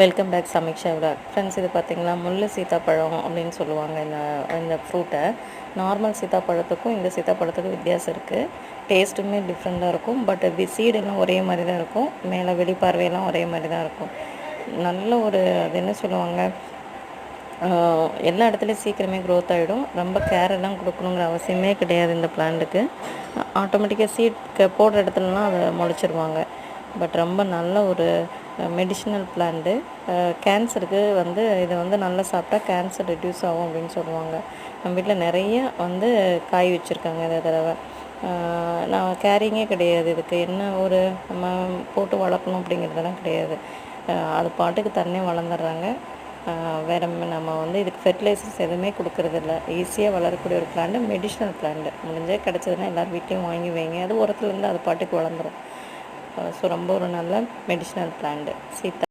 Welcome back Sameeksha vlog friends இது பார்த்தீங்களா முள்ளு சீத்தாப்பழம் அப்படின்னு சொல்லுவாங்க இந்த இந்த ஃப்ரூட்டை நார்மல் சீத்தாப்பழத்துக்கும் இந்த சீத்தாப்பழத்துக்கும் வித்தியாசம் இருக்குது டேஸ்ட்டுமே டிஃப்ரெண்ட்டாக இருக்கும். பட் வி சீடெல்லாம் ஒரே மாதிரி தான் இருக்கும். மேலே வெளிப்பார்வையெல்லாம் ஒரே மாதிரி தான் இருக்கும். நல்ல ஒரு அது என்ன சொல்லுவாங்க? எல்லா இடத்துலையும் சீக்கிரமே க்ரோத் ஆகிடும் ரொம்ப கேர் எல்லாம் கொடுக்கணுங்கிற அவசியமே கிடையாது இந்த பிளான்ட்டுக்கு ஆட்டோமேட்டிக்காக சீட் போடுற இடத்துலலாம் அதை முளைச்சிருவாங்க. பட் ரொம்ப நல்ல ஒரு மெடிஷனல் பிளான்ட்டு கேன்சருக்கு வந்து இதை வந்து நல்லா சாப்பிட்டா கேன்சர் ரெடியூஸ் ஆகும் அப்படின்னு சொல்லுவாங்க. நம்ம வீட்டில் நிறைய வந்து காய் வச்சுருக்காங்க இந்த தடவை. நான் கேரிங்கே கிடையாது இதுக்கு. என்ன ஒரு நம்ம போட்டு வளர்க்கணும் அப்படிங்கிறதெல்லாம் கிடையாது. அது பாட்டுக்கு தண்ணி வளர்ந்துடுறாங்க. வேற நம்ம வந்து இதுக்கு ஃபெர்டிலைசர்ஸ் எதுவுமே கொடுக்கறதில்ல. ஈஸியாக வளரக்கூடிய ஒரு பிளான்ட்டு மெடிஷனல் பிளான்ட்டு முடிஞ்சே கிடச்சதுன்னா எல்லார் வீட்லேயும் வாங்கி வைங்க. அது உரத்துலேருந்து அது பாட்டுக்கு வளர்ந்துரும். ஸோ ரொம்ப ஒரு நல்ல மெடிஷனல் பிளான்ட் சீத்தா